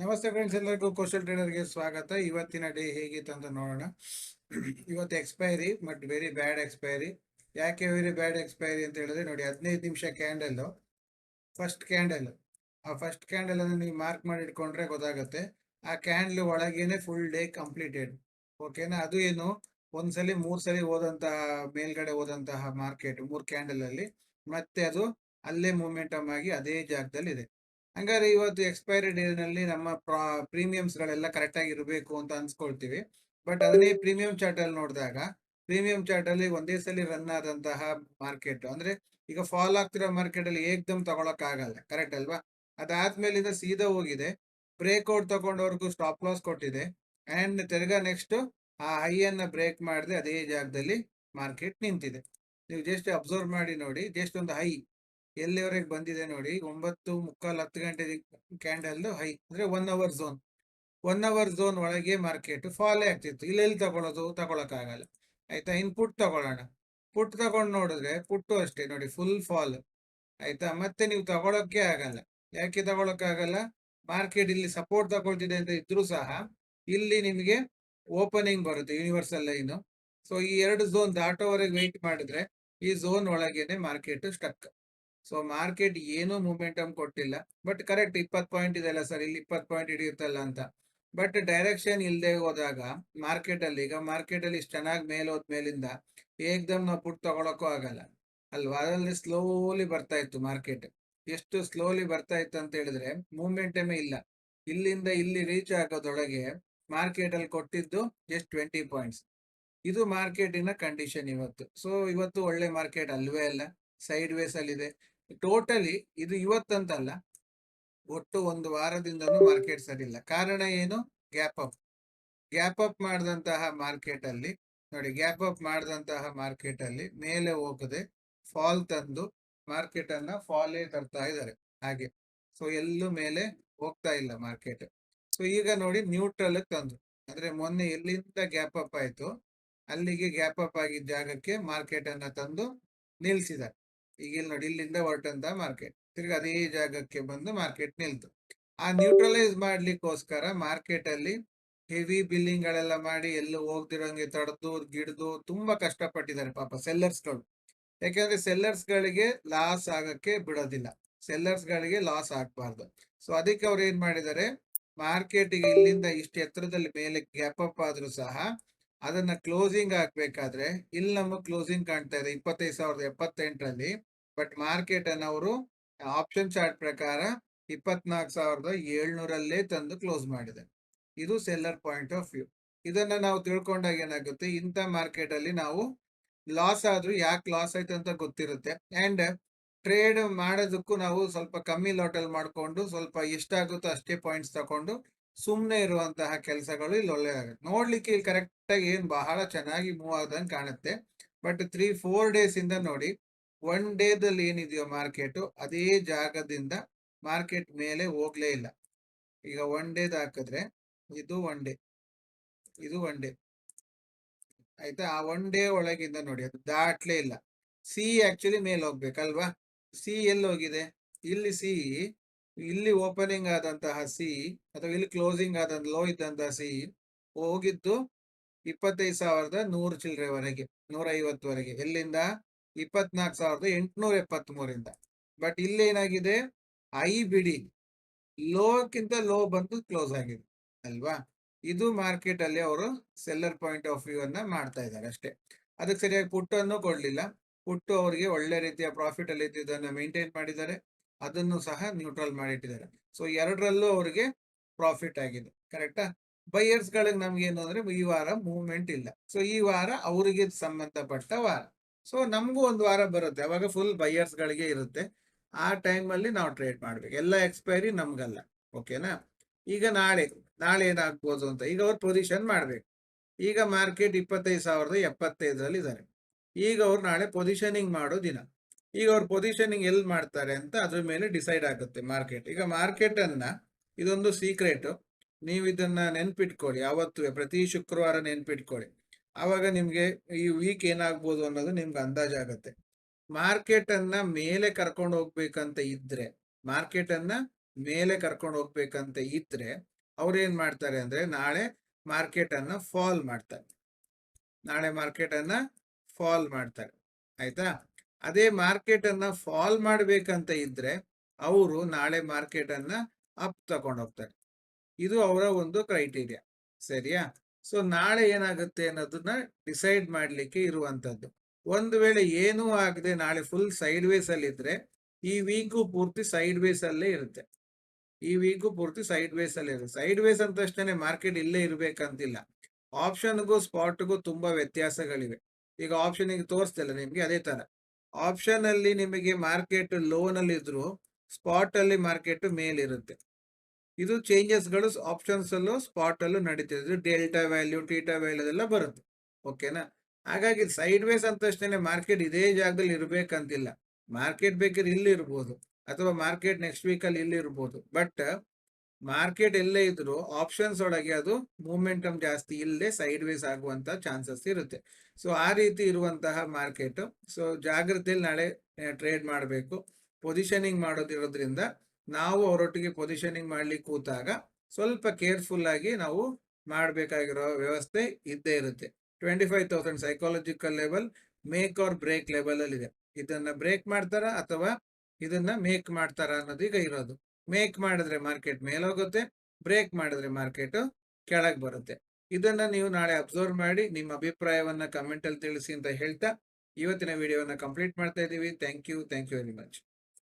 ನಮಸ್ತೆ ಫ್ರೆಂಡ್ಸ್ ಎಲ್ಲರಿಗೂ ಕೋಶಲ್ ಟ್ರೇಡರ್ಗೆ ಸ್ವಾಗತ. ಇವತ್ತಿನ ಡೇ ಹೇಗಿತ್ತು ಅಂತ ನೋಡೋಣ. ಇವತ್ತು expiry but very bad expiry ಯಾಕೆ ವೆರಿ ಬ್ಯಾಡ್ ಎಕ್ಸ್ಪೈರಿ ಅಂತ ಹೇಳಿದ್ರೆ, ನೋಡಿ ಹದಿನೈದು ನಿಮಿಷ ಕ್ಯಾಂಡಲ್ ಫಸ್ಟ್ ಕ್ಯಾಂಡಲ್ ಆ ಫಸ್ಟ್ ಕ್ಯಾಂಡಲ್ ಅನ್ನು ನೀವು ಮಾರ್ಕ್ ಮಾಡಿ ಇಟ್ಕೊಂಡ್ರೆ ಗೊತ್ತಾಗುತ್ತೆ. ಆ ಕ್ಯಾಂಡಲ್ ಒಳಗೇನೆ ಫುಲ್ ಡೇ ಕಂಪ್ಲೀಟೆಡ್ ಓಕೆನಾ ಅದು ಏನು? ಒಂದ್ಸಲಿ ಮೂರ್ ಸಲಿ ಹೋದಂತಹ, ಮೇಲ್ಗಡೆ ಹೋದಂತಹ ಮಾರ್ಕೆಟ್ ಮೂರ್ ಕ್ಯಾಂಡಲ್ ಅಲ್ಲಿ. ಮತ್ತೆ ಅದು ಅಲ್ಲೇ ಮೂಮೆಂಟಮ್ ಆಗಿ ಅದೇ ಜಾಗದಲ್ಲಿ ಇದೆ. ಹಂಗಾರೆ ಇವತ್ತು ಎಕ್ಸ್ಪೈರಿ ಡೇ ನಲ್ಲಿ ನಮ್ಮ ಪ್ರೀಮಿಯಮ್ಸ್ ಗಳೆಲ್ಲ ಕರೆಕ್ಟ್ ಆಗಿ ಇರಬೇಕು ಅಂತ ಅನ್ಸ್ಕೊಳ್ತೀವಿ. ಬಟ್ ಅದನ್ನೇ ಪ್ರೀಮಿಯಂ ಚಾರ್ಟ್ ಅಲ್ಲಿ ನೋಡಿದಾಗ ಪ್ರೀಮಿಯಂ ಚಾರ್ಟ್ ಅಲ್ಲಿ ಒಂದೇ ಸಲ ರನ್ ಆದಂತಹ ಮಾರ್ಕೆಟ್ ಅಂದ್ರೆ ಈಗ ಫಾಲ್ ಆಗ್ತಿರೋ ಮಾರ್ಕೆಟ್ ಅಲ್ಲಿ ಏಕ್ದಮ್ ತಗೊಳಕ್ ಆಗಲ್ಲ ಕರೆಕ್ಟ್ ಅಲ್ವಾ? ಅದಾದ್ಮೇಲಿಂದ ಸೀದಾ ಹೋಗಿದೆ ಬ್ರೇಕ್ಔಟ್ ತಗೊಂಡವ್ರಿಗೂ ಸ್ಟಾಪ್ ಲಾಸ್ ಕೊಟ್ಟಿದೆ ಅಂಡ್ ತಿರ್ಗಾ ನೆಕ್ಸ್ಟ್ ಆ ಹೈ ಅನ್ನ ಬ್ರೇಕ್ ಮಾಡಿದೆ ಅದೇ ಜಾಗದಲ್ಲಿ ಮಾರ್ಕೆಟ್ ನಿಂತಿದೆ. ನೀವು ಜಸ್ಟ್ ಅಬ್ಸರ್ವ್ ಮಾಡಿ ನೋಡಿ ಜಸ್ಟ್ ಒಂದು ಹೈ ಎಲ್ಲಿವರೆಗೆ ಬಂದಿದೆ ನೋಡಿ, ಒಂಬತ್ತು ಮುಕ್ಕಾಲು ಹತ್ತು ಗಂಟೆ ಕ್ಯಾಂಡಲ್ ಹೈ, ಅಂದ್ರೆ one hour zone one hour zone ಒಳಗೆ ಮಾರ್ಕೆಟ್ ಫಾಲೇ ಆಗ್ತಿತ್ತು. ಇಲ್ಲಿ ಎಲ್ಲಿ ತಗೊಳ್ಳೋದು ತಗೊಳಕ್ ಆಗಲ್ಲ. ಆಯ್ತಾ? ಇನ್ ಪುಟ್ ತಗೊಳ್ಳೋಣ. ಪುಟ್ ತಗೊಂಡು ನೋಡಿದ್ರೆ ಪುಟ್ಟು ಅಷ್ಟೇ ನೋಡಿ ಫುಲ್ ಫಾಲ್ ಆಯ್ತಾ? ಮತ್ತೆ ನೀವು ತಗೊಳಕ್ಕೆ ಆಗಲ್ಲ. ಯಾಕೆ ತಗೊಳಕ್ ಆಗಲ್ಲ? ಮಾರ್ಕೆಟ್ ಇಲ್ಲಿ ಸಪೋರ್ಟ್ ತಗೊಳ್ತಿದೆ ಅಂತ ಇದ್ರೂ ಸಹ ಇಲ್ಲಿ ನಿಮಗೆ ಓಪನಿಂಗ್ ಬರುತ್ತೆ ಯೂನಿವರ್ಸಲ್ ಲೈನ್ ಸೊ ಈ ಎರಡು ಝೋನ್ ದಾಟೋವರೆಗೆ ವೆಯ್ಟ್ ಮಾಡಿದ್ರೆ ಈ ಝೋನ್ ಒಳಗೇನೆ ಮಾರ್ಕೆಟ್ ಸ್ಟಕ್ ಸೊ ಮಾರ್ಕೆಟ್ ಏನೂ ಮೂಮೆಂಟಮ್ ಕೊಟ್ಟಿಲ್ಲ. ಬಟ್ ಕರೆಕ್ಟ್ ಇಪ್ಪತ್ತು ಪಾಯಿಂಟ್ ಇದೆಲ್ಲ ಸರ್ ಇಲ್ಲಿ ಇಪ್ಪತ್ತು ಪಾಯಿಂಟ್ ಹಿಡಿಯುತ್ತಲ್ಲ ಅಂತ. ಬಟ್ ಡೈರೆಕ್ಷನ್ ಇಲ್ಲದೆ ಹೋದಾಗ ಮಾರ್ಕೆಟ್ ಅಲ್ಲಿ, ಈಗ ಮಾರ್ಕೆಟ್ ಅಲ್ಲಿ ಇಷ್ಟು ಚೆನ್ನಾಗಿ ಮೇಲೆ ಹೋದ ಮೇಲಿಂದ ಏಕ್ದಮ್ ನಾವು ಪುಟ್ ತಗೊಳಕ್ಕೂ ಆಗಲ್ಲ. ಅಲ್ವಾ? ಅದರಲ್ಲಿ ಸ್ಲೋಲಿ ಬರ್ತಾ ಇತ್ತು ಮಾರ್ಕೆಟ್ ಎಷ್ಟು ಸ್ಲೋಲಿ ಬರ್ತಾ ಇತ್ತು ಅಂತ ಹೇಳಿದ್ರೆ ಮೂಮೆಂಟಮೇ ಇಲ್ಲ. ಇಲ್ಲಿಂದ ಇಲ್ಲಿ ರೀಚ್ ಆಗೋದೊಳಗೆ ಮಾರ್ಕೆಟ್ ಅಲ್ಲಿ ಕೊಟ್ಟಿದ್ದು ಜಸ್ಟ್ ಟ್ವೆಂಟಿ ಪಾಯಿಂಟ್ಸ್ ಇದು ಮಾರ್ಕೆಟಿನ ಕಂಡೀಷನ್ ಇವತ್ತು. ಸೊ ಇವತ್ತು ಒಳ್ಳೆ ಮಾರ್ಕೆಟ್ ಅಲ್ವೇ ಅಲ್ಲ. ಸೈಡ್ ವೇಸ್ ಅಲ್ಲಿ ಇದೆ ಟೋಟಲಿ ಇದು ಇವತ್ತಂತಲ್ಲ, ಒಟ್ಟು ಒಂದು ವಾರದಿಂದನೂ ಮಾರ್ಕೆಟ್ ಸರಿ ಇಲ್ಲ ಕಾರಣ ಏನು? ಗ್ಯಾಪ್ ಅಪ್ ಗ್ಯಾಪ್ ಅಪ್ ಮಾಡಿದಂತಹ ಮಾರ್ಕೆಟ್ ಅಲ್ಲಿ, ನೋಡಿ ಗ್ಯಾಪ್ ಅಪ್ ಮಾಡಿದಂತಹ ಮಾರ್ಕೆಟ್ ಅಲ್ಲಿ ಮೇಲೆ ಹೋಗದೆ ಫಾಲ್ ತಂದು ಮಾರ್ಕೆಟ್ ಅನ್ನ ಫಾಲೇ ತರ್ತಾ ಇದ್ದಾರೆ. ಹಾಗೆ. ಸೊ ಎಲ್ಲೂ ಮೇಲೆ ಹೋಗ್ತಾ ಇಲ್ಲ ಮಾರ್ಕೆಟ್ ಸೊ ಈಗ ನೋಡಿ ನ್ಯೂಟ್ರಲ್ ತಂದು ಅಂದ್ರೆ ಮೊನ್ನೆ ಎಲ್ಲಿಂದ ಗ್ಯಾಪ್ ಅಪ್ ಆಯ್ತು, ಅಲ್ಲಿಗೆ ಗ್ಯಾಪ್ ಅಪ್ ಆಗಿದ್ದ ಜಾಗಕ್ಕೆ ಮಾರ್ಕೆಟ್ ಅನ್ನ ತಂದು ನಿಲ್ಸಿದ್ದಾರೆ. ಈಗ ನೋಡಿ, ಇಲ್ಲಿಂದ ಹೊರಟಂತ ಮಾರ್ಕೆಟ್ ತಿರ್ಗಿ ಅದೇ ಜಾಗಕ್ಕೆ ಬಂದು ಮಾರ್ಕೆಟ್ ನಿಲ್ತು. ಆ ನ್ಯೂಟ್ರಲೈಸ್ ಮಾಡ್ಲಿಕ್ಕೋಸ್ಕರ ಮಾರ್ಕೆಟ್ ಅಲ್ಲಿ ಹೆವಿ ಬಿಲ್ಲಿಂಗ್ ಗಳೆಲ್ಲ ಮಾಡಿ ಎಲ್ಲೂ ಹೋಗ್ದಿರಂಗೆ ತಡೆದು, ಗಿಡದು ತುಂಬಾ ಕಷ್ಟಪಟ್ಟಿದ್ದಾರೆ ಪಾಪ ಸೆಲ್ಲರ್ಸ್ಗಳು. ಯಾಕೆಂದ್ರೆ ಸೆಲ್ಲರ್ಸ್ ಗಳಿಗೆ ಲಾಸ್ ಆಗಕ್ಕೆ ಬಿಡೋದಿಲ್ಲ. ಸೆಲ್ಲರ್ಸ್ ಗಳಿಗೆ ಲಾಸ್ ಆಗ್ಬಾರ್ದು. ಸೊ ಅದಕ್ಕೆ ಅವ್ರು ಏನ್ ಮಾಡಿದ್ದಾರೆ ಮಾರ್ಕೆಟ್ ಇಲ್ಲಿಂದ ಇಷ್ಟು ಎತ್ತರದಲ್ಲಿ ಮೇಲೆ ಗ್ಯಾಪ್ ಅಪ್ ಆದ್ರೂ ಸಹ ಅದನ್ನ ಕ್ಲೋಸಿಂಗ್ ಹಾಕ್ಬೇಕಾದ್ರೆ ಇಲ್ಲಿ ನಮಗೆ ಕ್ಲೋಸಿಂಗ್ ಕಾಣ್ತಾ ಇದೆ ಇಪ್ಪತ್ತೈದು ಸಾವಿರದ ಎಪ್ಪತ್ತೆಂಟರಲ್ಲಿ ಬಟ್ ಮಾರ್ಕೆಟ್ ಅನ್ನೋರು ಆಪ್ಷನ್ ಚಾರ್ಟ್ ಪ್ರಕಾರ ಇಪ್ಪತ್ನಾಲ್ಕು ಸಾವಿರದ ಏಳ್ನೂರಲ್ಲೇ ತಂದು ಕ್ಲೋಸ್ ಮಾಡಿದೆ. ಇದು ಸೆಲ್ಲರ್ ಪಾಯಿಂಟ್ ಆಫ್ ವ್ಯೂ ಇದನ್ನ ನಾವು ತಿಳ್ಕೊಂಡಾಗ ಏನಾಗುತ್ತೆ, ಇಂಥ ಮಾರ್ಕೆಟ್ ಅಲ್ಲಿ ನಾವು ಲಾಸ್ ಆದ್ರೂ ಯಾಕೆ ಲಾಸ್ ಆಯ್ತು ಅಂತ ಗೊತ್ತಿರುತ್ತೆ. ಅಂಡ್ ಟ್ರೇಡ್ ಮಾಡೋದಕ್ಕೂ ನಾವು ಸ್ವಲ್ಪ ಕಮ್ಮಿ ಲಾಟಲ್ಲಿ ಮಾಡಿಕೊಂಡು ಸ್ವಲ್ಪ ಎಷ್ಟಾಗುತ್ತೋ ಅಷ್ಟೇ ಪಾಯಿಂಟ್ಸ್ ತಕೊಂಡು ಸುಮ್ಮನೆ ಇರುವಂತಹ ಕೆಲಸಗಳು ಇಲ್ಲಿ ಒಳ್ಳೆಯದಾಗುತ್ತೆ ನೋಡ್ಲಿಕ್ಕೆ ಇಲ್ಲಿ ಕರೆಕ್ಟ್ ಆಗಿ ಏನ್ ಬಹಳ ಚೆನ್ನಾಗಿ ಮೂವ್ ಆದಂಗೆ ಕಾಣುತ್ತೆ. ಬಟ್ ತ್ರೀ ಫೋರ್ ಡೇಸ್ ಇಂದ ನೋಡಿ ಒನ್ ಡೇದಲ್ಲಿ ಏನಿದೆಯೋ ಮಾರ್ಕೆಟ್ ಅದೇ ಜಾಗದಿಂದ ಮಾರ್ಕೆಟ್ ಮೇಲೆ ಹೋಗ್ಲೇ ಇಲ್ಲ. ಈಗ ಒನ್ ಡೇದ್ ಹಾಕಿದ್ರೆ, ಇದು ಒನ್ ಡೇ ಇದು ಒನ್ ಡೇ ಆಯ್ತಾ? ಆ ಒನ್ ಡೇ ಒಳಗಿಂದ ನೋಡಿ, ಅದು ದಾಟ್ಲೇ ಇಲ್ಲ. ಸಿ ಆಕ್ಚುಲಿ ಮೇಲೆ ಹೋಗ್ಬೇಕಲ್ವಾ? ಸಿ ಎಲ್ಲಿ ಹೋಗಿದೆ? ಇಲ್ಲಿ ಸಿ ಇಲ್ಲಿ ಓಪನಿಂಗ್ ಆದಂತಹ ಸಿ ಅಥವಾ ಇಲ್ಲಿ ಕ್ಲೋಸಿಂಗ್ ಆದಂತ ಲೋ ಇದ್ದಂತಹ ಸಿ ಹೋಗಿದ್ದು ಇಪ್ಪತ್ತೈದು ಸಾವಿರದ ನೂರು ಚಿಲ್ಲರೆವರೆಗೆ ನೂರ ಐವತ್ತುವರೆಗೆ ಎಲ್ಲಿಂದ ಇಪ್ಪತ್ನಾಲ್ಕು ಸಾವಿರದ ಎಂಟುನೂರ ಎಪ್ಪತ್ತ್ ಮೂರಿಂದ ಬಟ್ ಇಲ್ಲೇನಾಗಿದೆ ಐ ಬಿಡಿ ಲೋಕ್ಕಿಂತ ಲೋ ಬಂದು ಕ್ಲೋಸ್ ಆಗಿದೆ, ಅಲ್ವಾ? ಇದು ಮಾರ್ಕೆಟ್ ಅಲ್ಲಿ ಅವರು ಸೆಲ್ಲರ್ ಪಾಯಿಂಟ್ ಆಫ್ ವ್ಯೂ ಅನ್ನ ಮಾಡ್ತಾ ಇದ್ದಾರೆ ಅಷ್ಟೇ. ಅದಕ್ಕೆ ಸರಿಯಾಗಿ ಪುಟ್ಟನ್ನು ಕೊಡ್ಲಿಲ್ಲ. ಪುಟ್ಟು ಅವರಿಗೆ ಒಳ್ಳೆ ರೀತಿಯ ಪ್ರಾಫಿಟ್ ಅಲ್ಲಿ ಇದ್ದಿದ್ದನ್ನು ಮೇಂಟೈನ್ ಮಾಡಿದ್ದಾರೆ. ಅದನ್ನು ಸಹ ನ್ಯೂಟ್ರಲ್ ಮಾಡಿಟ್ಟಿದ್ದಾರೆ. ಸೊ ಎರಡರಲ್ಲೂ ಅವರಿಗೆ ಪ್ರಾಫಿಟ್ ಆಗಿದೆ. ಕರೆಕ್ಟಾ ಬೈಯರ್ಸ್ ಗಳಿಗೆ ನಮ್ಗೆ ಏನು ಅಂದ್ರೆ ಈ ವಾರ ಮೂವ್ಮೆಂಟ್ ಇಲ್ಲ. ಸೊ ಈ ವಾರ ಅವರಿಗೆ ಸಂಬಂಧಪಟ್ಟ ವಾರ. ಸೊ ನಮಗೂ ಒಂದು ವಾರ ಬರುತ್ತೆ. ಅವಾಗ ಫುಲ್ ಬೈಯರ್ಸ್ ಗಳಿಗೆ ಇರುತ್ತೆ. ಆ ಟೈಮ್ ಅಲ್ಲಿ ನಾವು ಟ್ರೇಡ್ ಮಾಡ್ಬೇಕು. ಎಲ್ಲ ಎಕ್ಸ್ಪೈರಿ ನಮ್ಗಲ್ಲ. ಓಕೆನಾ ಈಗ ನಾಳೆ ನಾಳೆ ಏನಾಗ್ಬೋದು ಅಂತ. ಈಗ ಅವ್ರು ಪೊಸಿಷನ್ ಮಾಡ್ಬೇಕು. ಈಗ ಮಾರ್ಕೆಟ್ ಇಪ್ಪತ್ತೈದು ಸಾವಿರದ ಎಪ್ಪತ್ತೈದರಲ್ಲಿ ಇದ್ದಾರೆ. ಈಗ ಅವ್ರು ನಾಳೆ ಪೊಸಿಷನಿಂಗ್ ಮಾಡೋ ದಿನ. ಈಗ ಅವ್ರ ಪೊಸಿಷನಿಂಗ್ ಎಲ್ಲಿ ಮಾಡ್ತಾರೆ ಅಂತ ಅದ್ರ ಮೇಲೆ ಡಿಸೈಡ್ ಆಗುತ್ತೆ ಮಾರ್ಕೆಟ್ ಈಗ ಮಾರ್ಕೆಟ್ ಅನ್ನ ಇದೊಂದು ಸೀಕ್ರೆಟ್ ನೀವು ಇದನ್ನ ನೆನ್ಪಿಟ್ಕೊಳ್ಳಿ. ಯಾವತ್ತು ಪ್ರತಿ ಶುಕ್ರವಾರ ನೆನ್ಪಿಟ್ಕೊಳ್ಳಿ. ಆವಾಗ ನಿಮ್ಗೆ ಈ ವೀಕ್ ಏನಾಗ್ಬೋದು ಅನ್ನೋದು ನಿಮ್ಗೆ ಅಂದಾಜಾಗತ್ತೆ ಮಾರ್ಕೆಟ್ ಅನ್ನ ಮೇಲೆ ಕರ್ಕೊಂಡು ಹೋಗ್ಬೇಕಂತ ಇದ್ರೆ ಮಾರ್ಕೆಟ್ ಅನ್ನ ಮೇಲೆ ಕರ್ಕೊಂಡು ಹೋಗ್ಬೇಕಂತ ಇದ್ರೆ ಅವ್ರು ಏನ್ ಮಾಡ್ತಾರೆ ಅಂದ್ರೆ ನಾಳೆ ಮಾರ್ಕೆಟ್ ಅನ್ನ ಫಾಲ್ ಮಾಡ್ತಾರೆ. ನಾಳೆ ಮಾರ್ಕೆಟ್ ಅನ್ನ ಫಾಲ್ ಮಾಡ್ತಾರೆ. ಆಯ್ತಾ? ಅದೇ ಮಾರ್ಕೆಟ್ ಅನ್ನ ಫಾಲ್ ಮಾಡ್ಬೇಕಂತ ಇದ್ರೆ ಅವರು ನಾಳೆ ಮಾರ್ಕೆಟ್ ಅನ್ನ ಅಪ್ ತಗೊಂಡೋಗ್ತಾರೆ ಇದು ಅವರ ಒಂದು ಕ್ರೈಟೀರಿಯಾ ಸರಿಯಾ? ಸೊ ನಾಳೆ ಏನಾಗುತ್ತೆ ಅನ್ನೋದನ್ನ ಡಿಸೈಡ್ ಮಾಡ್ಲಿಕ್ಕೆ ಇರುವಂತದ್ದು. ಒಂದು ವೇಳೆ ಏನೂ ಆಗದೆ ನಾಳೆ ಫುಲ್ ಸೈಡ್ ವೇಸ್ ಅಲ್ಲಿ ಇದ್ರೆ ಈ ವೀಕು ಪೂರ್ತಿ ಸೈಡ್ ವೇಸ್ ಅಲ್ಲೇ ಇರುತ್ತೆ. ಈ ವೀಕು ಪೂರ್ತಿ ಸೈಡ್ ವೇಸ್ ಅಲ್ಲಿ ಇರುತ್ತೆ. ಸೈಡ್ ವೇಸ್ ಅಂತ ತಕ್ಷಣ ಮಾರ್ಕೆಟ್ ಇಲ್ಲೇ ಇರ್ಬೇಕಂತಿಲ್ಲ. ಆಪ್ಷನ್ಗೂ ಸ್ಪಾಟ್ಗೂ ತುಂಬಾ ವ್ಯತ್ಯಾಸಗಳಿವೆ. ಈಗ ಆಪ್ಷನ್ ಈಗ ತೋರಿಸ್ತಿಲ್ಲ ನಿಮ್ಗೆ, ಅದೇ ತರ. ಆಪ್ಷನ್ ಅಲ್ಲಿ ನಿಮಗೆ ಮಾರ್ಕೆಟ್ ಲೋನ್ ಅಲ್ಲಿ ಇದ್ರು ಸ್ಪಾಟ್ ಅಲ್ಲಿ ಮಾರ್ಕೆಟ್ ಮೇಲಿರುತ್ತೆ. ಇದು ಚೇಂಜಸ್ಗಳು ಆಪ್ಷನ್ಸ್ ಅಲ್ಲೂ ಸ್ಪಾಟ್ ಅಲ್ಲೂ ನಡೀತಿದೆ. ಡೆಲ್ಟಾ ವ್ಯಾಲ್ಯೂ ಟೀಟಾ ವ್ಯಾಲ್ಯೂ ಅದೆಲ್ಲ ಬರುತ್ತೆ. ಓಕೆನಾ ಹಾಗಾಗಿ ಸೈಡ್ ವೇಸ್ ಅಂತ ತಕ್ಷಣ ಮಾರ್ಕೆಟ್ ಇದೇ ಜಾಗದಲ್ಲಿ ಇರಬೇಕಂತಿಲ್ಲ. ಮಾರ್ಕೆಟ್ ಬೇಕಾದ್ರೆ ಇಲ್ಲಿ ಇರ್ಬೋದು ಅಥವಾ ಮಾರ್ಕೆಟ್ ನೆಕ್ಸ್ಟ್ ವೀಕ್ ಅಲ್ಲಿ ಇಲ್ಲಿ ಇರ್ಬೋದು ಬಟ್ ಮಾರ್ಕೆಟ್ ಎಲ್ಲೇ ಇದ್ರು ಆಪ್ಷನ್ಸ್ ಒಳಗೆ ಅದು ಮೂಮೆಂಟಮ್ ಜಾಸ್ತಿ ಇಲ್ಲದೆ ಸೈಡ್ ವೇಸ್ ಆಗುವಂತ ಚಾನ್ಸಸ್ ಇರುತ್ತೆ. ಸೊ ಆ ರೀತಿ ಇರುವಂತಹ ಮಾರ್ಕೆಟ್ ಸೊ ಜಾಗ್ರತೆಯಲ್ಲಿ ನಾಳೆ ಟ್ರೇಡ್ ಮಾಡಬೇಕು. ಪೊಸಿಷನಿಂಗ್ ಮಾಡೋದಿರೋದ್ರಿಂದ ನಾವು ಅವರೊಟ್ಟಿಗೆ ಪೊಸಿಷನಿಂಗ್ ಮಾಡ್ಲಿಕ್ಕೆ ಕೂತಾಗ ಸ್ವಲ್ಪ ಕೇರ್ಫುಲ್ ಆಗಿ ನಾವು ಮಾಡಬೇಕಾಗಿರೋ ವ್ಯವಸ್ಥೆ ಇದ್ದೇ ಇರುತ್ತೆ. Twenty five thousand psychological level make or break level ಅಲ್ಲಿ ಇದೆ. ಇದನ್ನ ಬ್ರೇಕ್ ಮಾಡ್ತಾರ ಅಥವಾ ಇದನ್ನ ಮೇಕ್ ಮಾಡ್ತಾರ ಅನ್ನೋದು ಈಗ ಇರೋದು. ಮೇಕ್ ಮಾಡಿದ್ರೆ ಮಾರ್ಕೆಟ್ ಮೇಲೋಗುತ್ತೆ ಬ್ರೇಕ್ ಮಾಡಿದ್ರೆ ಮಾರ್ಕೆಟ್ ಕೆಳಗೆ ಬರುತ್ತೆ. ಇದನ್ನ ನೀವು ನಾಳೆ ಅಬ್ಸರ್ವ್ ಮಾಡಿ ನಿಮ್ಮ ಅಭಿಪ್ರಾಯವನ್ನ ಕಮೆಂಟ್ ಅಲ್ಲಿ ತಿಳಿಸಿ ಅಂತ ಹೇಳ್ತಾ ಇವತ್ತಿನ ವಿಡಿಯೋನ ಕಂಪ್ಲೀಟ್ ಮಾಡ್ತಾ ಇದ್ದೀವಿ. Thank you thank you very much